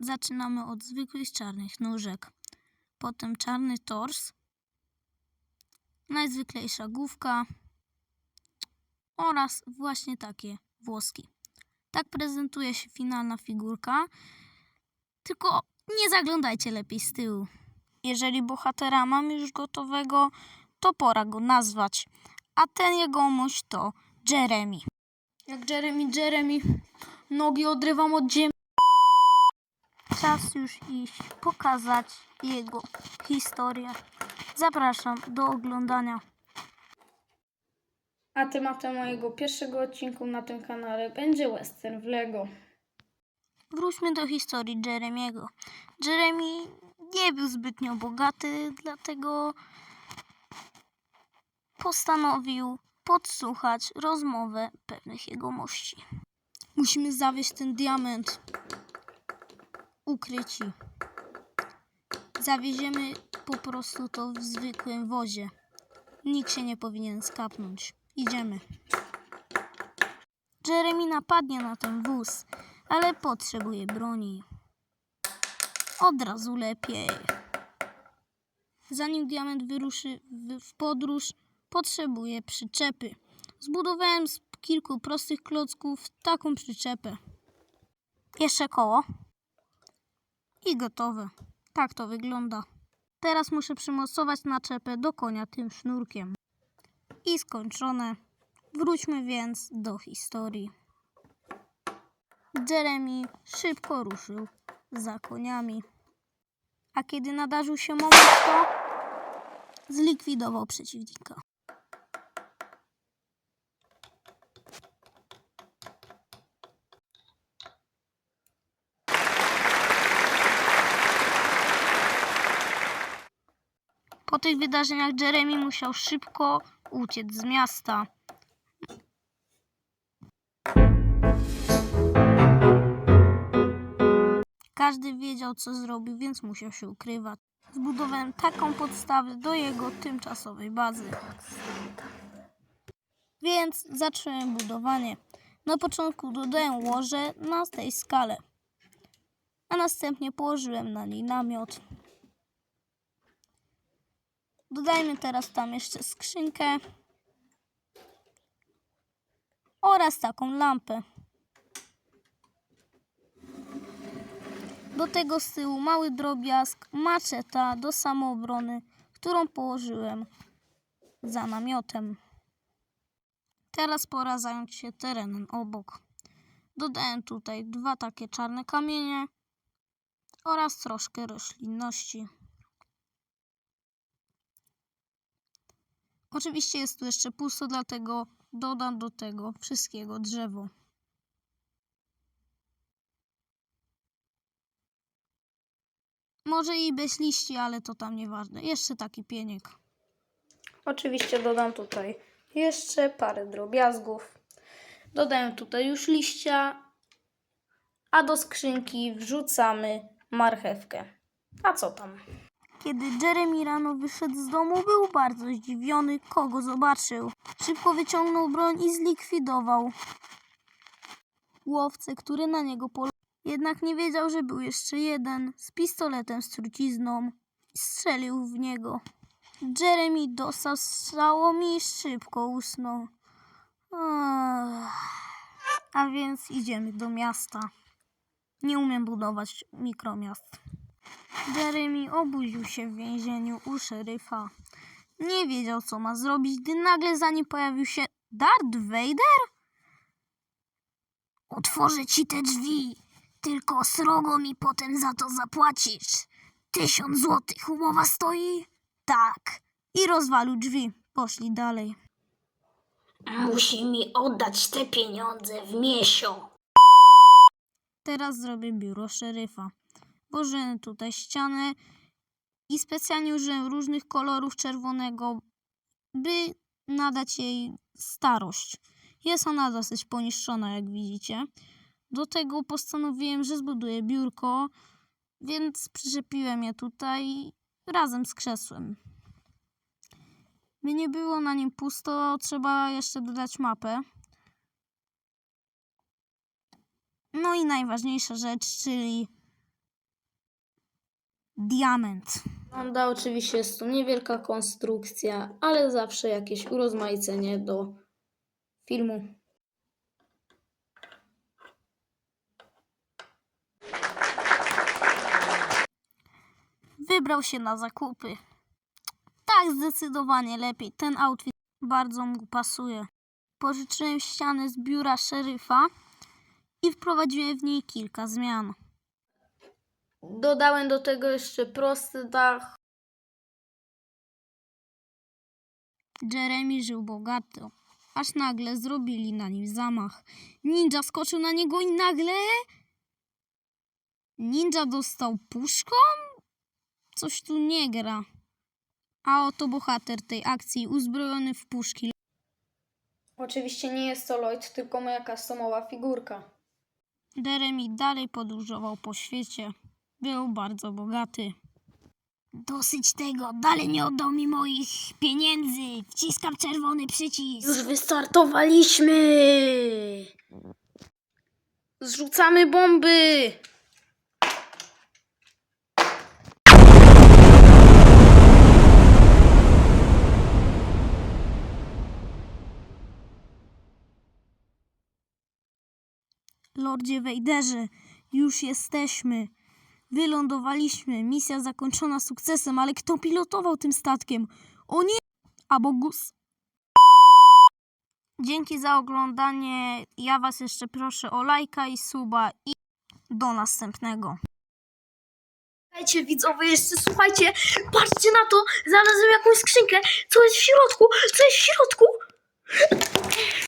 zaczynamy od zwykłych czarnych nóżek. Potem czarny tors, najzwyklejsza główka oraz właśnie takie włoski. Tak prezentuje się finalna figurka. Tylko nie zaglądajcie lepiej z tyłu. Jeżeli bohatera mam już gotowego, to pora go nazwać. A ten jegomość to Jeremy. Jak Jeremy, Jeremy, nogi odrywam od ziemi. Czas już iść, pokazać jego historię. Zapraszam do oglądania. A tematem mojego pierwszego odcinku na tym kanale będzie western w Lego. Wróćmy do historii Jeremiego. Jeremy nie był zbytnio bogaty, dlatego postanowił podsłuchać rozmowę pewnych jegomości. Musimy zawieźć ten diament. Ukryci. Zawieziemy po prostu to w zwykłym wozie. Nikt się nie powinien skapnąć. Idziemy. Jeremy napadnie na ten wóz, ale potrzebuje broni. Od razu lepiej. Zanim diament wyruszy w, podróż, potrzebuje przyczepy. Zbudowałem z kilku prostych klocków taką przyczepę. Jeszcze koło. I gotowe. Tak to wygląda. Teraz muszę przymocować naczepę do konia tym sznurkiem. I skończone. Wróćmy więc do historii. Jeremy szybko ruszył za koniami. A kiedy nadarzył się moment, to zlikwidował przeciwnika. Tych wydarzeniach Jeremy musiał szybko uciec z miasta. Każdy wiedział, co zrobił, więc musiał się ukrywać. Zbudowałem taką podstawę do jego tymczasowej bazy. Więc zacząłem budowanie. Na początku dodałem łoże na tej skale, a następnie położyłem na niej namiot. Dodajmy teraz tam jeszcze skrzynkę oraz taką lampę. Do tego z tyłu mały drobiazg, maczeta do samoobrony, którą położyłem za namiotem. Teraz pora zająć się terenem obok. Dodałem tutaj dwa takie czarne kamienie oraz troszkę roślinności. Oczywiście jest tu jeszcze pusto, dlatego dodam do tego wszystkiego drzewo. Może i bez liści, ale to tam nieważne. Jeszcze taki pieniek. Oczywiście dodam tutaj jeszcze parę drobiazgów. Dodaję tutaj już liścia, a do skrzynki wrzucamy marchewkę. A co tam? Kiedy Jeremy rano wyszedł z domu, był bardzo zdziwiony, kogo zobaczył. Szybko wyciągnął broń i zlikwidował łowcę, który na niego polował. Jednak nie wiedział, że był jeszcze jeden z pistoletem z trucizną i strzelił w niego. Jeremy dostał strzałom i szybko usnął. A więc idziemy do miasta. Nie umiem budować mikromiast. Jeremy obudził się w więzieniu u szeryfa. Nie wiedział, co ma zrobić, gdy nagle za nim pojawił się Darth Vader. Otworzę ci te drzwi, tylko srogo mi potem za to zapłacisz. Tysiąc złotych umowa stoi? Tak. I rozwalił drzwi. Poszli dalej. Musi mi oddać te pieniądze w miesio. Teraz zrobię biuro szeryfa. Włożyłem tutaj ścianę i specjalnie użyłem różnych kolorów czerwonego, by nadać jej starość. Jest ona dosyć poniszczona, jak widzicie. Do tego postanowiłem, że zbuduję biurko, więc przyczepiłem je tutaj razem z krzesłem. By nie było na nim pusto, trzeba jeszcze dodać mapę. No i najważniejsza rzecz, czyli diament. Wygląda oczywiście jest to niewielka konstrukcja, ale zawsze jakieś urozmaicenie do filmu. Wybrał się na zakupy. Tak, zdecydowanie lepiej. Ten outfit bardzo mu pasuje. Pożyczyłem ścianę z biura szeryfa i wprowadziłem w niej kilka zmian. Dodałem do tego jeszcze prosty dach. Jeremy żył bogato, aż nagle zrobili na nim zamach. Ninja skoczył na niego i nagle... Ninja dostał puszką? Coś tu nie gra. A oto bohater tej akcji, uzbrojony w puszki. Oczywiście nie jest to Lloyd, tylko moja customowa figurka. Jeremy dalej podróżował po świecie. Był bardzo bogaty. Dosyć tego, dalej nie oddał mi moich pieniędzy. Wciskam czerwony przycisk. Już wystartowaliśmy! Zrzucamy bomby! Lordzie Wejderze, już jesteśmy. Wylądowaliśmy. Misja zakończona sukcesem, ale kto pilotował tym statkiem? O nie! Abogus. Dzięki za oglądanie. Ja Was jeszcze proszę o lajka i suba i do następnego. Słuchajcie, widzowie, jeszcze słuchajcie, patrzcie na to, znalazłem jakąś skrzynkę, co jest w środku, co jest w środku?